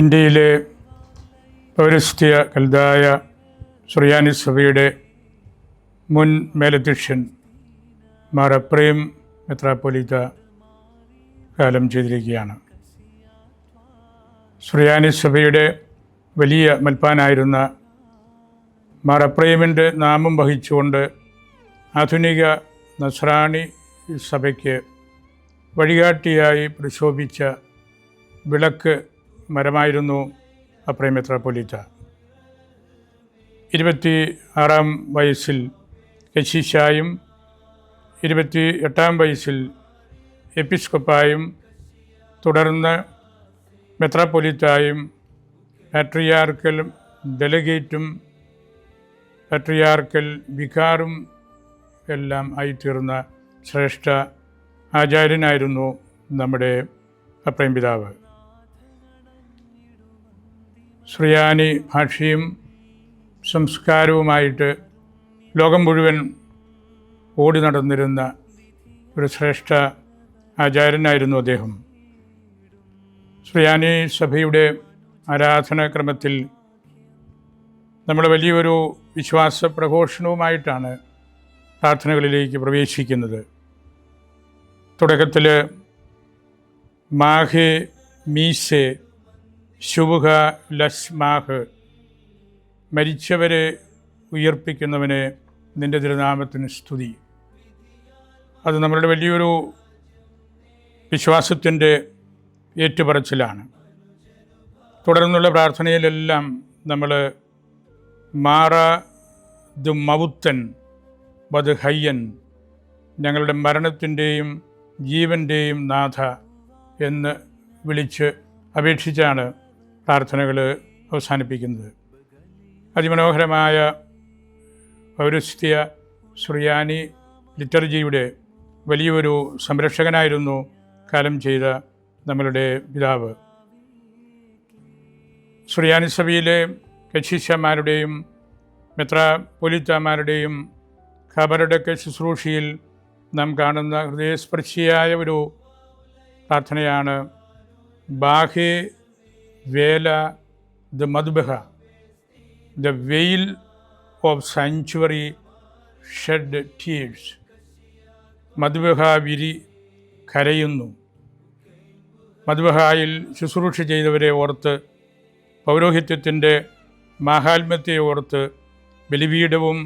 ഇന്ത്യയിലെ പൗരസ്ത്യ കൽതായ സുറിയാനി സഭയുടെ മുൻ മേലധ്യക്ഷൻ മാർ അപ്രേം മെത്രാപ്പൊലീത്ത കാലം ചെയ്തിരിക്കുകയാണ്. സുറിയാനി സഭയുടെ വലിയ മൽപ്പാനായിരുന്ന മാർ അപ്രേമിന്റെ നാമം വഹിച്ചുകൊണ്ട് ആധുനിക നസ്രാണി സഭയ്ക്ക് വഴികാട്ടിയായി പ്രശോഭിച്ച വിളക്ക് മരമായിരുന്നു അപ്രേം മെത്രാപ്പൊലീത്ത ഇരുപത്തി ആറാം വയസ്സിൽ കശീശായും ഇരുപത്തി എട്ടാം വയസ്സിൽ എപ്പിസ്കൊപ്പായും തുടർന്ന് മെത്രാപ്പൊലിത്തായും പാട്രിയാർക്കൽ ഡെലഗേറ്റും പാട്രിയാർക്കൽ വികാറും എല്ലാം ആയിത്തീർന്ന ശ്രേഷ്ഠ ആചാര്യനായിരുന്നു നമ്മുടെ അപ്രേം പിതാവ് ശ്രിയാനി ഭാഷയും സംസ്കാരവുമായിട്ട് ലോകം മുഴുവൻ ഓടി നടന്നിരുന്ന ഒരു ശ്രേഷ്ഠ ആചാര്യനായിരുന്നു അദ്ദേഹം. ശ്രിയാനി സഭയുടെ ആരാധനാക്രമത്തിൽ നമ്മൾ വലിയൊരു വിശ്വാസ പ്രഘോഷണവുമായിട്ടാണ് പ്രാർത്ഥനകളിലേക്ക് പ്രവേശിക്കുന്നത്. തുടക്കത്തിൽ മാഹെ മീസെ ശുഭ ലഷ്മാഹ് മരിച്ചവരെ ഉയർപ്പിക്കുന്നവന് നിന്റെ തിരുനാമത്തിന് സ്തുതി. അത് നമ്മളുടെ വലിയൊരു വിശ്വാസത്തിന്റെ ഏറ്റുപറച്ചിലാണ്. തുടർന്നുള്ള പ്രാർത്ഥനയിലെല്ലാം നമ്മൾ മാറ ദു മവുത്തൻ വത് ഹയ്യൻ ഞങ്ങളുടെ മരണത്തിന്റെയും ജീവന്റെയും നാഥ എന്ന് വിളിച്ച് അപേക്ഷിച്ചാണ് പ്രാർത്ഥനകൾ അവസാനിപ്പിക്കുന്നത്. അതിമനോഹരമായ പൗരസ്ത്യ സുറിയാനി ലിറ്റർജിയുടെ വലിയൊരു സംരക്ഷകനായിരുന്നു കാലം ചെയ്ത നമ്മളുടെ പിതാവ്. സുറിയാനി സഭയിലെ കശിഷന്മാരുടെയും മെത്രാപൊലിത്തമാരുടെയും ഖബറടക്ക ശുശ്രൂഷയിൽ നാം കാണുന്ന ഹൃദയസ്പർശിയായ ഒരു പ്രാർത്ഥനയാണ് ബാഹെ വേല the മധുബഹ the veil of sanctuary shed tears മധുബഹ വിരി കരയുന്നു. മധുബഹായിൽ ശുശ്രൂഷ ചെയ്തവരെ ഓർത്ത് പൗരോഹിത്യത്തിന്റെ മാഹാത്മ്യത്തെ ഓർത്ത് ബലിപീഠവും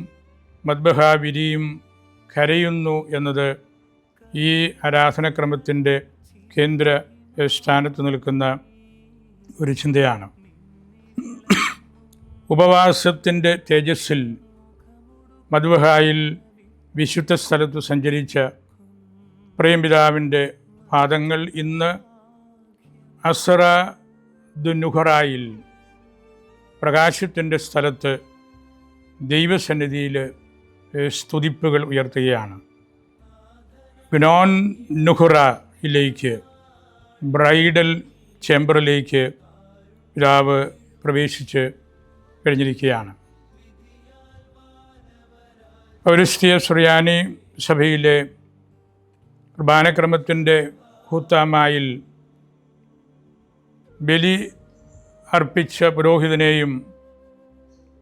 മദ്ബഹ വിരിയും കരയുന്നു എന്നത് ഈ ആരാധനക്രമത്തിന്റെ കേന്ദ്ര സ്ഥാനത്ത് നിൽക്കുന്ന ഒരു ചിന്തയാണ്. ഉപവാസത്തിന്റെ തേജസ്സിൽ മധുബഹായിൽ വിശുദ്ധ സ്ഥലത്ത് സഞ്ചരിച്ച പ്രേംപിതാവിന്റെ പാദങ്ങൾ ഇന്ന് അസറ ദുനുഹറായിൽ പ്രകാശത്തിന്റെ സ്ഥലത്ത് ദൈവസന്നിധിയിൽ സ്തുതിപ്പുകൾ ഉയർത്തുകയാണ്. ഗുനോൻ നുഹുറയിലേക്ക് ബ്രൈഡൽ ചേംബറിലേക്ക് പിതാവ് പ്രവേശിച്ച് കഴിഞ്ഞിരിക്കുകയാണ്. പൗരസ്ത്യ സുറിയാനി സഭയിലെ കുർബാനക്രമത്തിന്റെ ഹൂത്താമായിൽ ബലി അർപ്പിച്ച പുരോഹിതനെയും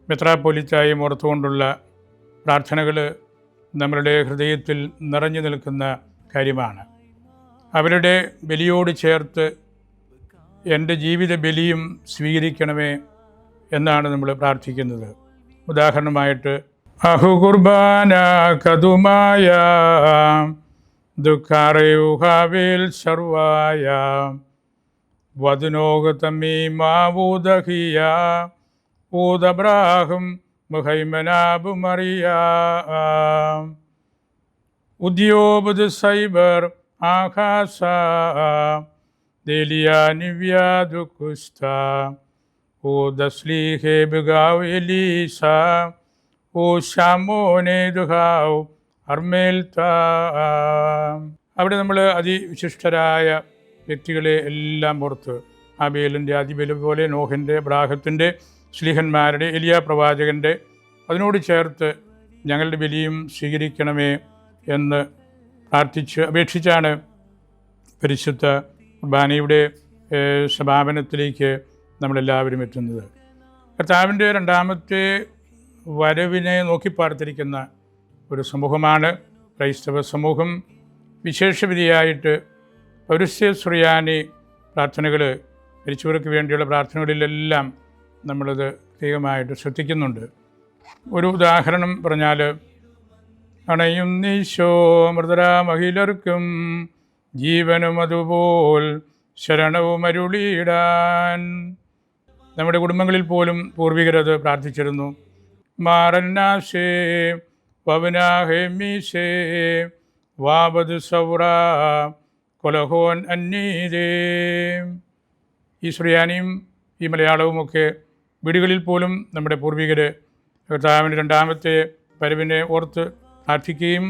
മെത്രാപ്പൊലിത്തായും ഓർത്തുകൊണ്ടുള്ള പ്രാർത്ഥനകൾ നമ്മളുടെ ഹൃദയത്തിൽ നിറഞ്ഞു നിൽക്കുന്ന കാര്യമാണ്. അവരുടെ ബലിയോട് ചേർത്ത് എന്റെ ജീവിത ബലിയും സ്വീകരിക്കണമേ എന്നാണ് നമ്മൾ പ്രാർത്ഥിക്കുന്നത്. ഉദാഹരണമായിട്ട് അഹു കുർബാന കതുമായ ദുഃഖാറയുഹാവേൽ സർവായ വധുനോകതമീമാവൂദഹിയ ഊദബ്രാഹം മുഹൈമനാബുമറിയ. ഉദ്യോബുദ് സൈബർ ആകാശ ദേലിയ നിവ്യാദു O ദസ്ലീഹെ ബിഗാവ് എലീസ ഓ ഷാമോനെ ദുഹാവ് അർമേൽത്ത അവിടെ നമ്മൾ അതിവിശിഷ്ടരായ വ്യക്തികളെ എല്ലാം ഓർത്ത് ആബേലിന്റെ അതിബലി പോലെ നോഹിന്റെ ബ്രാഹത്തിന്റെ ശ്ലീഹന്മാരുടെ എലിയ പ്രവാചകന്റെ അതിനോട് ചേർത്ത് ഞങ്ങളുടെ ബലിയും സ്വീകരിക്കണമേ എന്ന് പ്രാർത്ഥിച്ച് അപേക്ഷിച്ചാണ് പരിശുദ്ധ കുർബാനയുടെ സമാപനത്തിലേക്ക് നമ്മളെല്ലാവരും എത്തുന്നത്. കർത്താവിന്റെ രണ്ടാമത്തെ വരവിനെ നോക്കി പാർത്തിരിക്കുന്ന ഒരു സമൂഹമാണ് ക്രൈസ്തവ സമൂഹം. വിശേഷവിധിയായിട്ട് പൗരസ്യ സുറിയാനി പ്രാർത്ഥനകൾ മരിച്ചവർക്ക് വേണ്ടിയുള്ള പ്രാർത്ഥനകളിലെല്ലാം നമ്മളത് പ്രത്യേകമായിട്ട് ശ്രദ്ധിക്കുന്നുണ്ട്. ഒരു ഉദാഹരണം പറഞ്ഞാൽ അണയും നീശോ മൃതരാ മഹിലർക്കും ജീവനും അതുപോൽ ശരണവും അരുളിയിടാൻ. നമ്മുടെ കുടുംബങ്ങളിൽ പോലും പൂർവികരത് പ്രാർത്ഥിച്ചിരുന്നു. മാറന്നാശേ പവനാഹേമീശേ വാവത് സൗറ കൊലഹോൻ അന്നീതേ. ഈ ശ്രീയാനിയും ഈ മലയാളവുമൊക്കെ വീടുകളിൽ പോലും നമ്മുടെ പൂർവികർ കർത്താവിന്റെ രണ്ടാമത്തെ പരവിനെ ഓർത്ത് പ്രാർത്ഥിക്കുകയും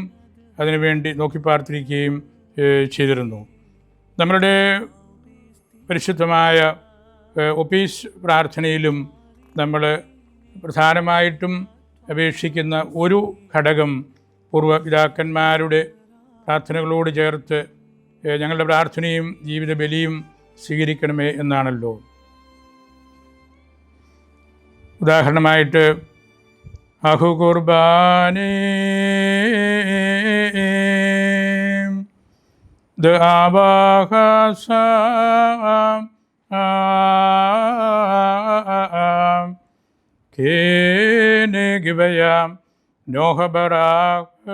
അതിനുവേണ്ടി നോക്കി പ്രാർത്ഥിക്കുകയും ഏഹ്, ചെയ്തിരുന്നു. നമ്മളുടെ പരിശുദ്ധമായ ഒപ്പീസ് പ്രാർത്ഥനയിലും നമ്മൾ പ്രധാനമായിട്ടും അപേക്ഷിക്കുന്ന ഒരു ഘടകം പൂർവപിതാക്കന്മാരുടെ പ്രാർത്ഥനകളോട് ചേർത്ത് ഞങ്ങളുടെ പ്രാർത്ഥനയും ജീവിത ബലിയും സ്വീകരിക്കണമേ എന്നാണല്ലോ. ഉദാഹരണമായിട്ട് അഹു കുർബാനേ ദ ആവാഹസ കേനെ ഗിവയാം. നോഹബറാം.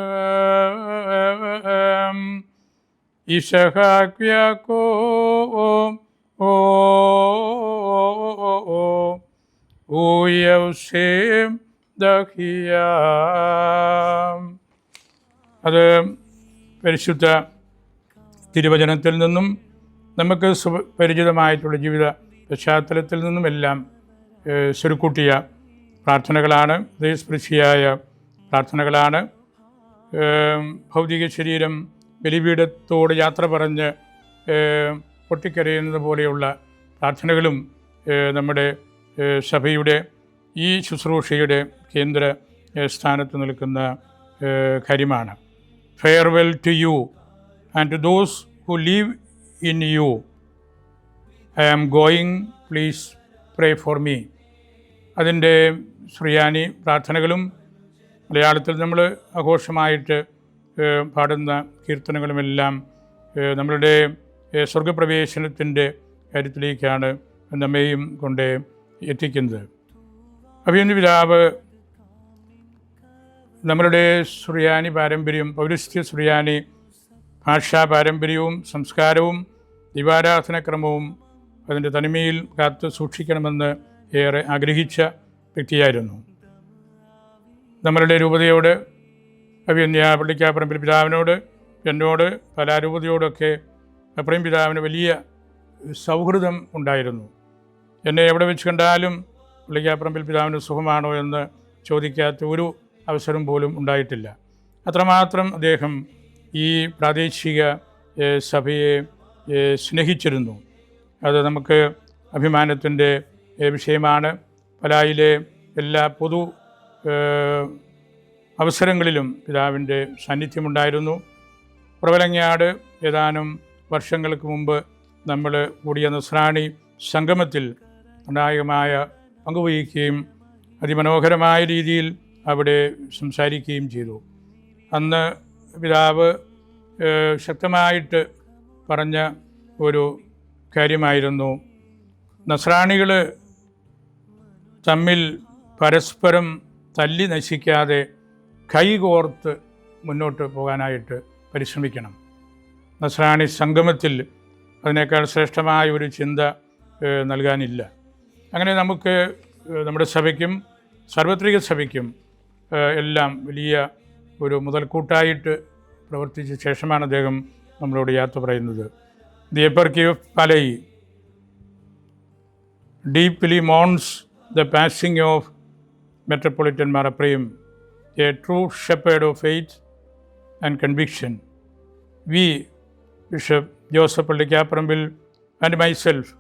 ഇഷഹാക്യക്കോ ഓ ഊയൗസേം ദഹിയാം. അത് പരിശുദ്ധ തിരുവചനത്തിൽ നിന്നും നമുക്ക് സുപരിചിതമായിട്ടുള്ള ജീവിത പശ്ചാത്തലത്തിൽ നിന്നും എല്ലാം സ്വരുക്കൂട്ടിയ പ്രാർത്ഥനകളാണ്. ഹൃദയസ്പൃശിയായ പ്രാർത്ഥനകളാണ്. ഭൗതിക ശരീരം ബലിപീഠത്തോട് യാത്ര പറഞ്ഞ് പൊട്ടിക്കരയുന്നത് പോലെയുള്ള പ്രാർത്ഥനകളും നമ്മുടെ സഭയുടെ ഈ ശുശ്രൂഷയുടെ കേന്ദ്ര സ്ഥാനത്ത് നിൽക്കുന്ന കാര്യമാണ്. Farewell to you. And to those who live in you I am going please pray for me അതിന്റെ ശ്രീയാനി പ്രാർത്ഥനകളും മലയാളത്തിൽ നമ്മൾ ആഘോഷമായിട്ട് പാടുന്ന കീർത്തനങ്ങളുമെല്ലാം നമ്മളുടെ സ്വർഗപ്രവേശനത്തിന്റെ കാര്യത്തിലേക്കാണ് നമ്മയും കൊണ്ട് എത്തിക്കുന്നത്. അഭിയന്ത പിതാവ് നമ്മളുടെ സുറിയാനി പാരമ്പര്യം പൗരസ്ത്യ സുറിയാനി ഭാഷാ പാരമ്പര്യവും സംസ്കാരവും ദിവാരാധനക്രമവും അതിന്റെ തനിമയിൽ കാത്തു സൂക്ഷിക്കണമെന്ന് ഏറെ ആഗ്രഹിച്ച വ്യക്തിയായിരുന്നു. നമ്മളുടെ രൂപതയോട് അഭിയന്യ പള്ളിക്കാപ്പറമ്പിൽ പിതാവിനോട് എന്നോട് കലാരൂപതയോടൊക്കെ അപ്പറയും പിതാവിന് വലിയ സൗഹൃദം ഉണ്ടായിരുന്നു. എന്നെ എവിടെ വെച്ച് കണ്ടാലും പള്ളിക്കാപ്പറമ്പിൽ പിതാവിന് സുഖമാണോ എന്ന് ചോദിക്കാത്ത ഒരു അവസരം പോലും ഉണ്ടായിട്ടില്ല. അത്രമാത്രം അദ്ദേഹം ഈ പ്രാദേശിക സഭയെ സ്നേഹിച്ചിരുന്നു. അത് നമുക്ക് അഭിമാനത്തിന്റെ വിഷയമാണ്. പലായിലെ എല്ലാ പൊതു അവസരങ്ങളിലും പിതാവിന്റെ സാന്നിധ്യമുണ്ടായിരുന്നു. പ്രവലങ്ങാട് ഏതാനും വർഷങ്ങൾക്ക് മുമ്പ് നമ്മൾ കൂടിയ നസ്രാണി സംഗമത്തിൽ നിർണായകമായ പങ്കുവഹിക്കുകയും അതിമനോഹരമായ രീതിയിൽ അവിടെ സംസാരിക്കുകയും ചെയ്തു. അന്ന് പിതാവ് ശക്തമായിട്ട് പറഞ്ഞ ഒരു കാര്യമായിരുന്നു. നസ്രാണികൾ തമ്മിൽ പരസ്പരം തല്ലി നശിക്കാതെ കൈകോർത്ത് മുന്നോട്ട് പോകാനായിട്ട് പരിശ്രമിക്കണം. നസ്രാണി സംഗമത്തിൽ അതിനേക്കാൾ ശ്രേഷ്ഠമായ ഒരു ചിന്ത നൽകാനില്ല. അങ്ങനെ നമുക്ക് നമ്മുടെ സഭയ്ക്കും സാർവത്രിക സഭയ്ക്കും എല്ലാം വലിയ ഒരു മുതൽക്കൂട്ടായിട്ട് പ്രവർത്തിച്ച ശേഷമാണ് അദ്ദേഹം നമ്മളോട് യാത്ര പറയുന്നത്. The eparchy of Palai deeply mourns the passing of Metropolitan മറപ്രയും a true shepherd of faith and conviction we bishop Joseph Pallikkaparambil and myself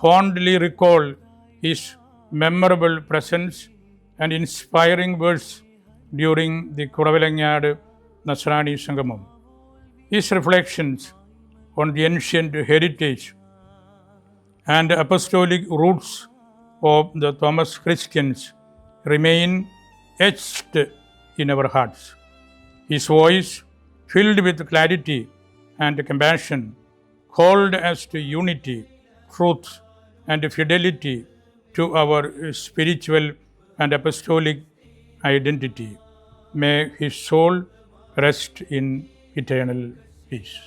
fondly recall his memorable presence and inspiring words during the Kudavilangad Nasrani Sangamam. His reflections on the ancient heritage and apostolic roots of the Thomas Christians remain etched in our hearts. His voice, filled with clarity and compassion, called us to unity, truth, and fidelity to our spiritual and apostolic identity. May his soul rest in eternal peace.